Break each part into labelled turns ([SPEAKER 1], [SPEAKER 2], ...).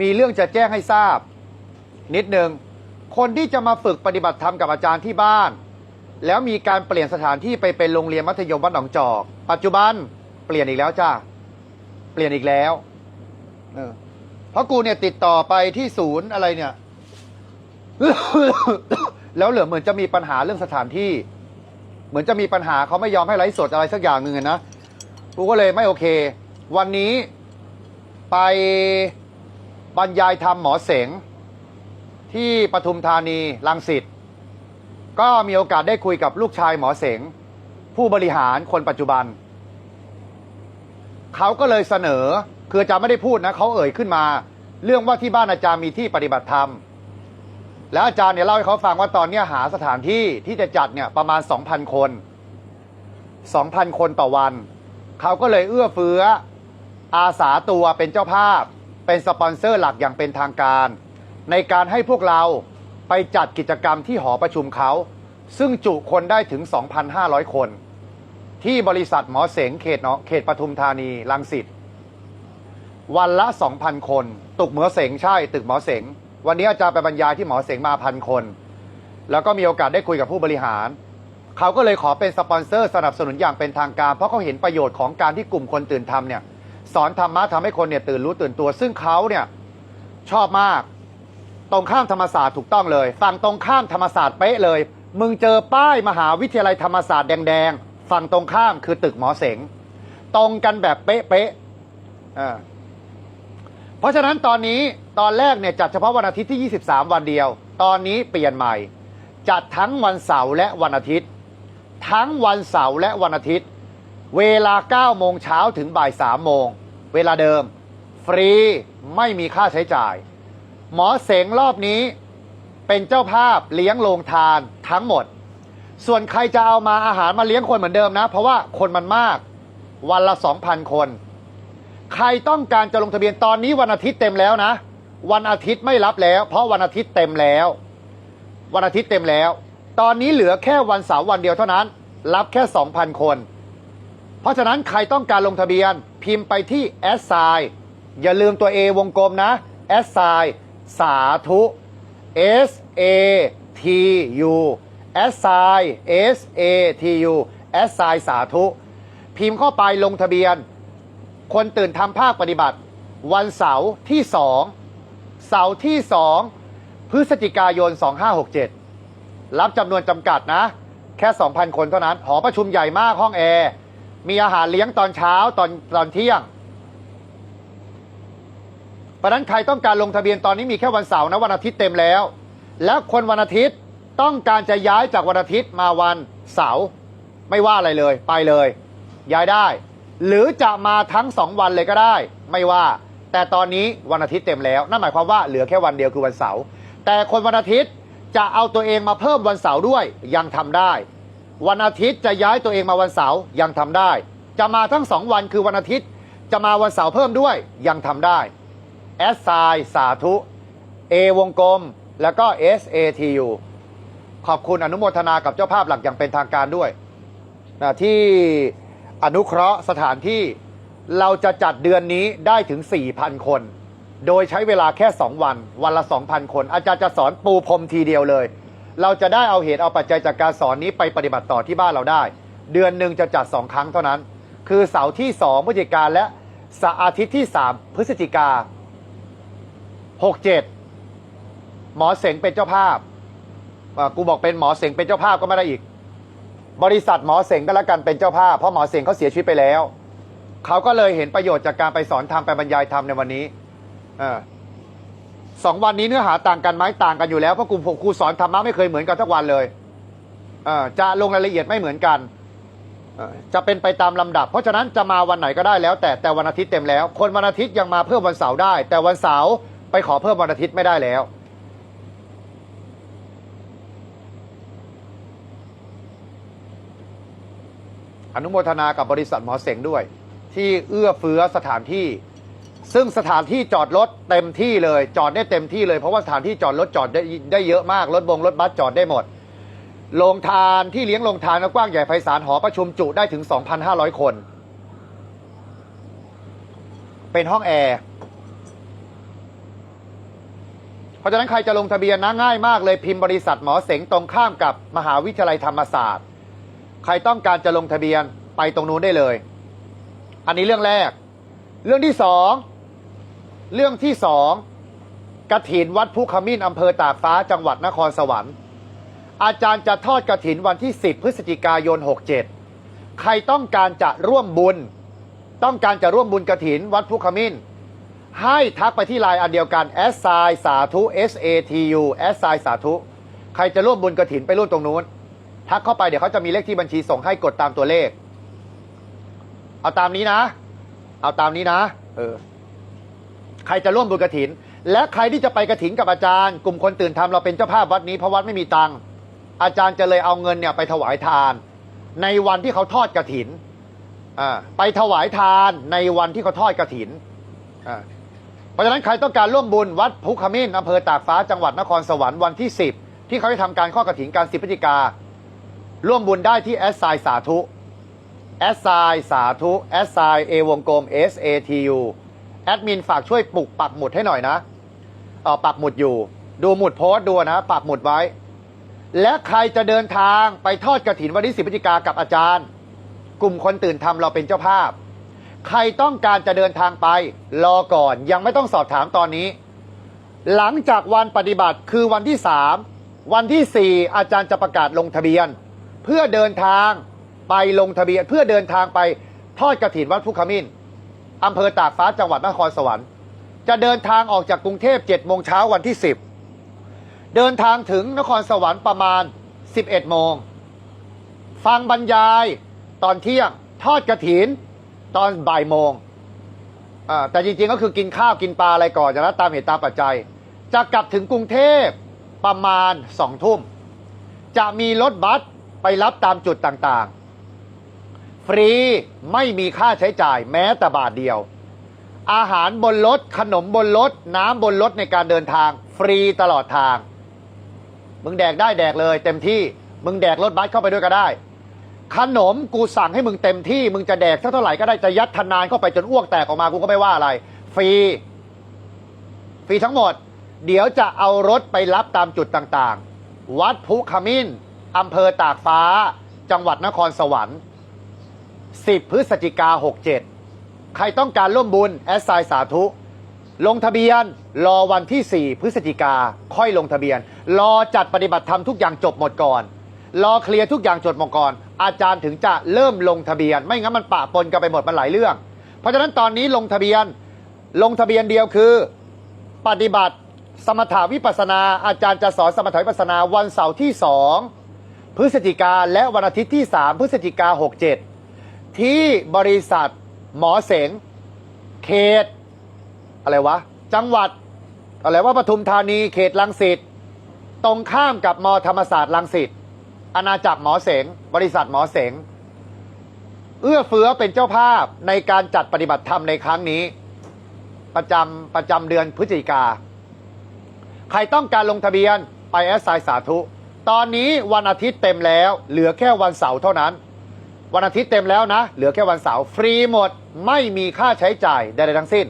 [SPEAKER 1] มีเรื่องจะแจ้งให้ทราบ นิดนึงคนที่จะมาฝึกปฏิบัติธรรมกับอาจารย์ที่บ้าน แล้วมีการเปลี่ยนสถานที่ไปเป็นโรงเรียนมัธยมวัดหนองจอก ปัจจุบันเปลี่ยนอีกแล้วจ้าเปลี่ยนอีกแล้วเออเพราะกูเนี่ยติดต่อไปที่ศูนย์อะไรเนี่ย แล้วเหลือเหมือนจะมีปัญหาเรื่องสถานที่ เหมือนจะมีปัญหาเขาไม่ยอมให้ไลฟ์สดอะไรสักอย่างหนึ่งนะกูก็เลยไม่โอเค วันนี้ไป บรรยายธรรมหมอเสง ที่ปทุมธานีลังสิตก็มีโอกาสได้คุยกับลูกชายหมอเสง ผู้บริหารคนปัจจุบัน เขาก็เลยเสนอคืออาจารย์ไม่ได้พูดนะเขาเอ่ยขึ้นมา เรื่องว่าที่บ้านอาจารย์มีที่ปฏิบัติธรรม แล้วอาจารย์เนี่ยเล่าให้เขาฟังว่าตอนนี้หาสถานที่ที่จะจัดเนี่ยประมาณ 2,000 คน 2,000 คนต่อวัน เขาก็เลยเอื้อเฟื้ออาสาตัวเป็นเจ้าภาพ เป็นสปอนเซอร์หลักอย่างเป็นทางการ ในการให้พวกเราไปจัดกิจกรรมที่หอประชุมเขา ซึ่งจุคนได้ถึง 2,500 คน ที่บริษัทหมอเสงเขตเนาะเขตปทุมธานีรังสิตวันละ 2,000 คน ตึกหมอเสงใช่ ตึกหมอเสง วันนี้อาจารย์ไปบรรยายที่หมอเสงมาพันคน แล้วก็มีโอกาสได้คุยกับผู้บริหาร เขาก็เลยขอเป็นสปอนเซอร์สนับสนุนอย่างเป็นทางการ เพราะเขาเห็นประโยชน์ของการที่กลุ่มคนตื่นทำเนี่ย สอนธรรมะทำให้คนเนี่ยตื่นรู้ตื่นตัว ซึ่งเขาเนี่ยชอบมาก ตรงข้ามธรรมศาสตร์ถูกต้องเลยฝั่งตรงข้ามธรรมศาสตร์เป๊ะเลย มึงเจอป้ายมหาวิทยาลัยธรรมศาสตร์แดงๆฝั่งตรงข้ามคือตึกหมอเสงตรงกันแบบเป๊ะๆอ่าเพราะฉะนั้นตอนนี้ตอนแรกเนี่ยจัดเฉพาะวันอาทิตย์ที่ 23 วันเดียว ตอนนี้เปลี่ยนใหม่ จัดทั้งวันเสาร์และวันอาทิตย์ ทั้งวันเสาร์และวันอาทิตย์ เวลา 9 โมงเช้าถึงบ่าย 3 โมง เวลาเดิม ฟรีไม่มีค่าใช้จ่าย หมอเสงรอบนี้เป็นเจ้าภาพเลี้ยงโรงทานทั้งหมด ส่วนใครจะเอามาอาหารมาเลี้ยงคนเหมือนเดิมนะ เพราะว่าคนมันมาก วันละ 2,000 คน ใครต้องการจะลงทะเบียนตอนนี้วันอาทิตย์เต็มแล้วนะ วันอาทิตย์ไม่รับแล้ว เพราะวันอาทิตย์เต็มแล้ว วันอาทิตย์เต็มแล้ว ตอนนี้เหลือแค่วันเสาร์วันเดียวเท่านั้น รับแค่ 2,000 คน เพราะฉะนั้นใครต้องการลงทะเบียนพิมพ์ไปที่แอสไซอย่าลืมตัว A วงกลมนะแอสไซสาธุ S A T U แอสไซ S A T U แอสไซสาธุ พิมพ์เข้าไปลงทะเบียน คนตื่นทำภาคปฏิบัติ วันเสาร์ที่สองเสาร์ที่สองพฤศจิกายน 2567 รับจำนวนจำกัดนะ แค่ 2,000 คนเท่านั้น หอประชุมใหญ่มากห้องแอร์ มีอาหารเลี้ยงตอนเช้าตอนตอนเที่ยง เพราะนั้นใครต้องการลงทะเบียนตอนนี้มีแค่วันเสาร์นะวันอาทิตย์เต็มแล้ว แล้วคนวันอาทิตย์ต้องการจะย้ายจากวันอาทิตย์มาวันเสาร์ไม่ว่าอะไรเลย ไปเลย ย้ายได้ หรือจะมาทั้งสองวันเลยก็ได้ ไม่ว่า แต่ตอนนี้วันอาทิตย์เต็มแล้วนั่นหมายความว่าเหลือแค่วันเดียวคือวันเสาร์แต่คนวันอาทิตย์จะเอาตัวเองมาเพิ่มวันเสาร์ด้วยยังทำได้ วันอาทิตย์จะย้ายตัวเองมาวันเสาร์ยังทำได้ จะมาทั้งสองวันคือวันอาทิตย์ จะมาวันเสาร์เพิ่มด้วยยังทำได้แอสไซสาธุ A วงกลม แล้วก็ S A T U ขอบคุณอนุโมทนากับเจ้าภาพหลักอย่างเป็นทางการด้วยนะที่อนุเคราะห์สถานที่เราจะจัดเดือนนี้ได้ถึง 4,000 คน โดยใช้เวลาแค่ 2 วัน วันละ 2,000 คน อาจารย์จะสอนปูพรมทีเดียวเลย เราจะได้เอาเหตุเอาปัจจัยจากการสอนนี้ไปปฏิบัติต่อที่บ้านเราได้ เดือนหนึ่งจะจัด 2 ครั้งเท่านั้น คือเสาร์ที่ 2 พฤศจิกาและเสาร์อาทิตย์ที่ 3 พฤศจิกา 67 หมอเสงเป็นเจ้าภาพกูบอกเป็นหมอเสงเป็นเจ้าภาพก็ไม่ได้อีก บริษัทหมอเสงก็แล้วกันเป็นเจ้าภาพ เพราะหมอเสงเขาเสียชีวิตไปแล้ว เขาก็เลยเห็นประโยชน์จากการไปสอนธรรมไปบรรยายธรรมในวันนี้ สองวันนี้เนื้อหาต่างกันไหมต่างกันอยู่แล้วเพราะกลุ่มผมครูสอนธรรมะไม่เคยเหมือนกันทุกวันเลยอ่าจะลงรายละเอียดไม่เหมือนกันจะเป็นไปตามลำดับ เพราะฉะนั้นจะมาวันไหนก็ได้แล้ว แต่แต่วันอาทิตย์เต็มแล้ว คนวันอาทิตย์ยังมาเพิ่มวันเสาร์ได้ แต่วันเสาร์ไปขอเพิ่มวันอาทิตย์ไม่ได้แล้วอนุโมทนากับบริษัทหมอเสงด้วย ที่เอื้อเฟื้อสถานที่ ซึ่งสถานที่จอดรถเต็มที่เลย จอดได้เต็มที่เลยเพราะว่าสถานที่จอดรถจอดได้ได้เยอะมากรถบงรถบัสจอดได้หมดโรงทานที่เลี้ยงโรงทานกว้างใหญ่ไพศาลหอประชุมจุได้ถึง 2,500 คน เป็นห้องแอร์เพราะฉะนั้นใครจะลงทะเบียนนะง่ายมากเลยพิมพ์บริษัทหมอเสงตรงข้ามกับมหาวิทยาลัยธรรมศาสตร์ ใครต้องการจะลงทะเบียนไปตรงนู้นได้เลย อันนี้เรื่องแรก เรื่องที่สอง เรื่องที่สองกระถินวัดภูขมิ้นอำเภอตากฟ้าจังหวัดนครสวรรค์ อาจารย์จะทอดกระถินวันที่ 10 พฤศจิกายน 67 ใครต้องการจะร่วมบุญ ต้องการจะร่วมบุญกระถินวัดภูขมิ้น ให้ทักไปที่ไลน์อันเดียวกัน s อ i สาธุ S A T U s i สาธุ ใครจะร่วมบุญกระถินไปร่วมตรงนู้น ทักเข้าไปเดี๋ยวเขาจะมีเลขที่บัญชีส่งให้กดตามตัวเลข เอาตามนี้นะ เอาตามนี้นะ เออ ใครจะร่วมบุญกระถิน และใครที่จะไปกระถินกับอาจารย์ กลุ่มคนตื่นทำเราเป็นเจ้าภาพวัดนี้เพราะวัดไม่มีตังค์อาจารย์จะเลยเอาเงินเนี่ยไปถวายทาน ในวันที่เขาทอดกระถินอ่าไปถวายทานในวันที่เขาทอดกระถินอ่าเพราะฉะนั้นใครต้องการร่วมบุญวัดภูขมิ้นอำเภอตากฟ้าจังหวัดนครสวรรค์วันที่ 10 ที่เขาจะทำการข้อกระถินการสิพฤศจิกา ร่วมบุญได้ที่แอสไซสาธุแอสไซสาธุแอสไซเอวงกลม S A T U อดมินฝากช่วยปลุกปักหมุดให้หน่อยนะเออปักหมุดอยู่ ดูหมุดโพสต์ดูนะ ปักหมุดไว้ และใครจะเดินทางไปทอดกระถินวันที่สิบพฤศจิกากับอาจารย์ กลุ่มคนตื่นทำเราเป็นเจ้าภาพ ใครต้องการจะเดินทางไป รอก่อนยังไม่ต้องสอบถามตอนนี้ หลังจากวันปฏิบัติคือวันที่3วันที่4อาจารย์จะประกาศลงทะเบียน เพื่อเดินทางไปลงทะเบียน เพื่อเดินทางไปทอดกระถินวัดพุขมิ้น อำเภอตากฟ้าจังหวัดนครสวรรค์ จะเดินทางออกจากกรุงเทพ7โมงเช้าวันที่ 10 เดินทางถึงนครสวรรค์ประมาณ 11 โมง ฟังบรรยายตอนเที่ยง ทอดกระถิน ตอนบ่ายโมง แต่จริงๆก็คือกินข้าวกินปลาอะไรก่อนจากนั้นตามเหตุตามปัจจัย จะกลับถึงกรุงเทพประมาณสองทุ่ม จะมีรถบัสไปรับตามจุดต่างๆ ฟรีไม่มีค่าใช้จ่ายแม้แต่บาทเดียว อาหารบนรถขนมบนรถน้ำบนรถในการเดินทาง ฟรีตลอดทาง มึงแดกได้แดกเลย เต็มที่มึงแดกรถบัสเข้าไปด้วยก็ได้ ขนมกูสั่งให้มึงเต็มที่ มึงจะแดกเท่าไหร่ก็ได้จะยัดทนานเข้าไปจนอ้วกแตกออกมากูก็ไม่ว่าอะไร ฟรี ฟรีทั้งหมด เดี๋ยวจะเอารถไปรับตามจุดต่างๆ วัดภูขมิ้นอำเภอตากฟ้า จังหวัดนครสวรรค์ 10 พฤศจิกา 67 ใครต้องการร่วมบุญ แอสไซน์สาธุ ลงทะเบียนรอวันที่ 4 พฤศจิกาค่อยลงทะเบียน รอจัดปฏิบัติธรรมทุกอย่างจบหมดก่อน รอเคลียร์ทุกอย่างจบหมดก่อน อาจารย์ถึงจะเริ่มลงทะเบียน ไม่งั้นมันปะปนกันไปหมดมันหลายเรื่อง เพราะฉะนั้นตอนนี้ลงทะเบียนลงทะเบียนเดียวคือ ปฏิบัติสมถาวิปัสนา อาจารย์จะสอนสมถาวิปัสสนาวันเสาร์ที่2พฤศจิกาและวันอาทิตย์ที่ 3 พฤศจิกา 67 ที่บริษัทหมอเสง เขต อะไรวะ จังหวัด อะไรว่าปทุมธานีเขตลังสิตตรงข้ามกับมธรรมศาสตร์ลังสิตอาณาจักรหมอเสง บริษัทหมอเสง เอื้อเฟื้อเป็นเจ้าภาพในการจัดปฏิบัติธรรมในครั้งนี้ ประจำประจำเดือนพฤศจิกา ใครต้องการลงทะเบียนไปแอสไซสาธุ ตอนนี้วันอาทิตย์เต็มแล้ว เหลือแค่วันเสาร์เท่านั้น วันอาทิตย์เต็มแล้วนะ เหลือแค่วันเสาร์ฟรีหมดไม่มีค่าใช้จ่ายใดๆทั้งสิ้น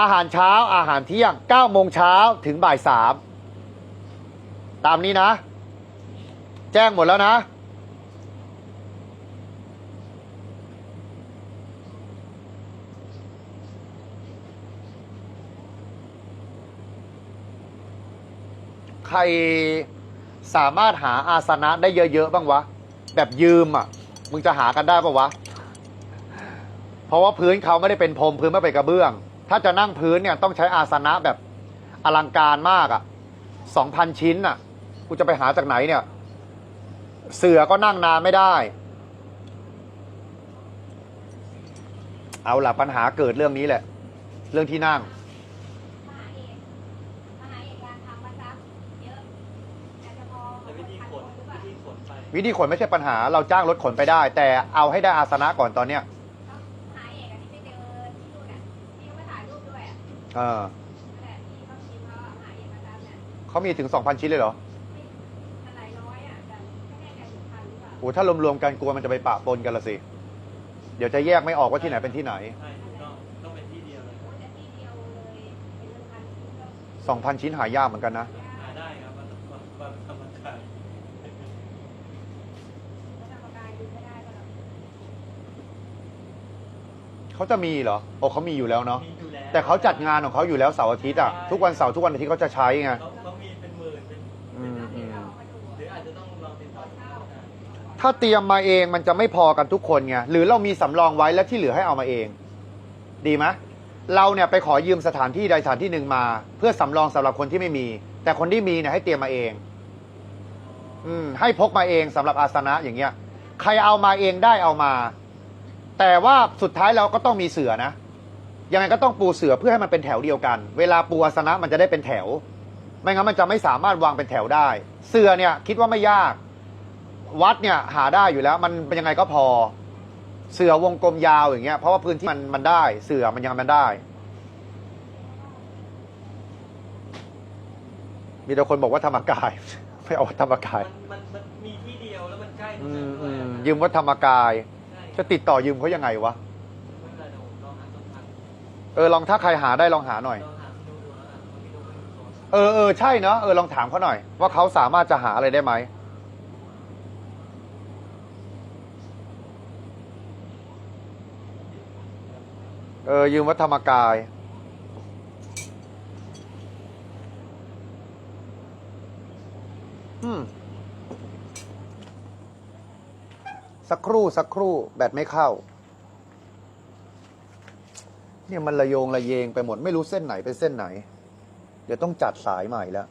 [SPEAKER 1] อาหารเช้าอาหารเที่ยง9โมงเช้าถึงบ่าย3ตามนี้นะ แจ้งหมดแล้วนะ ใครสามารถหาอาสนะได้เยอะ ๆ บ้างวะ แบบยืมอะ มึงจะหากันได้ปะวะ เพราะว่าพื้นเขาไม่ได้เป็นพรมพื้นไม่เป็นกระเบื้อง ถ้าจะนั่งพื้นเนี่ยต้องใช้อาสนะแบบอลังการมากอะ่ะสองพันชิ้นอะ กูจะไปหาจากไหนเนี่ย เสือก็นั่งนานไม่ได้ เอาล่ะปัญหาเกิดเรื่องนี้แหละ เรื่องที่นั่ง
[SPEAKER 2] มหาเอกมหาเอกการทำมาซักเยอะอยากจะมอง
[SPEAKER 3] แต่วิธีขน
[SPEAKER 2] หรือเปล่า
[SPEAKER 3] วิธีขนไป
[SPEAKER 1] วิธีขนไม่ใช่ปัญหาเราจ้างรถขนไปได้ แต่เอาให้ได้อาสนะก่อนตอนเนี้ย
[SPEAKER 2] ต้องมหาเอกอันที่ไปเจอที่นู่นอะที่เขาไปถ่ายรูปด้วยอะ
[SPEAKER 1] เออ
[SPEAKER 2] นั่นแหละที่เขาพิมพ์ว่ามหาเอกมาซักเนี่ย
[SPEAKER 1] เขามีถึง 2,000 ชิ้นเลยเหรอ
[SPEAKER 2] มันหลายร้อยอะแต่ไม่แน่ใจถึงพันหรือเปล่า
[SPEAKER 1] โอ้ถ้ารวมๆกันกลัวมันจะไปปะปนกันละสิ เดี๋ยวจะแยกไม่ออกว่าที่ไหนเป็นที่ไหน
[SPEAKER 3] ใช่ถูกต้องต้องเป็นที่เดียวเลย
[SPEAKER 2] โอ้แต่ที่เดียวเลยเป็นพันชิ้นก็
[SPEAKER 1] สองพันชิ้นหายากเหมือนกันนะ
[SPEAKER 3] หาได้ครับวันวันวันธรรมดา
[SPEAKER 2] แล้วทำประกายดูไม่ได้ก็หรอก
[SPEAKER 1] เขาจะมีเหรอโอ้เขามีอยู่แล้วเนาะ
[SPEAKER 3] มีอยู่แล้ว
[SPEAKER 1] แต่เขาจัดงานของเขาอยู่แล้วเสาร์อาทิตย์อะทุกวันเสาร์ทุกวันอาทิตย์เขาจะใช้ไง
[SPEAKER 3] เขาเขามีเป็นหมื่นเป็น
[SPEAKER 1] อืมอืม
[SPEAKER 3] หรืออาจจะต้องลองติดต่อเขาได้
[SPEAKER 1] ถ้าเตรียมมาเองมันจะไม่พอกันทุกคนไงหรือเรามีสำรองไว้แล้วที่เหลือให้เอามาเอง ดีไหมเราเนี่ยไปขอยืมสถานที่ใดสถานที่หนึ่งมา เพื่อสำรองสำหรับคนที่ไม่มี แต่คนที่มีเนี่ยให้เตรียมมาเอง อืมให้พกมาเองสำหรับอาสนะอย่างเงี้ย ใครเอามาเองได้เอามา แต่ว่าสุดท้ายเราก็ต้องมีเสือนะ ยังไงก็ต้องปูเสือเพื่อให้มันเป็นแถวเดียวกัน เวลาปูอาสนะมันจะได้เป็นแถว ไม่งั้นมันจะไม่สามารถวางเป็นแถวได้ เสือเนี่ยคิดว่าไม่ยาก วัดเนี่ยหาได้อยู่แล้ว มันเป็นยังไงก็พอ เสือวงกลมยาวอย่างเงี้ย เพราะว่าพื้นที่มันมันได้ เสือมันยังมันได้ มีแต่คนบอกว่าธรรมกาย ไม่เอาวัดธรรมกาย
[SPEAKER 3] มันมันมันมีที่เดียวแล้วมันใกล้ตรง
[SPEAKER 1] อื
[SPEAKER 3] นั้น
[SPEAKER 1] ม
[SPEAKER 3] ด้
[SPEAKER 1] อื
[SPEAKER 3] วย
[SPEAKER 1] ม
[SPEAKER 3] อะ
[SPEAKER 1] ยืมวัดธรรมกาย
[SPEAKER 3] ใช่
[SPEAKER 1] จะติดต่อยืมเขายังไงวะ
[SPEAKER 3] เอ
[SPEAKER 1] อลองถ้าใครหาได้ลองหาหน่อย เออเออใช่เนาะเออลองถามเขาหน่อย ว่าเขาสามารถจะหาอะไรได้ไหมเออยืมวัดธรรมกาย สักครู่สักครู่แบตไม่เข้า เนี่ยมันระโยงระเยงไปหมดไม่รู้เส้นไหนเป็นเส้นไหน เดี๋ยวต้องจัดสายใหม่แล้ว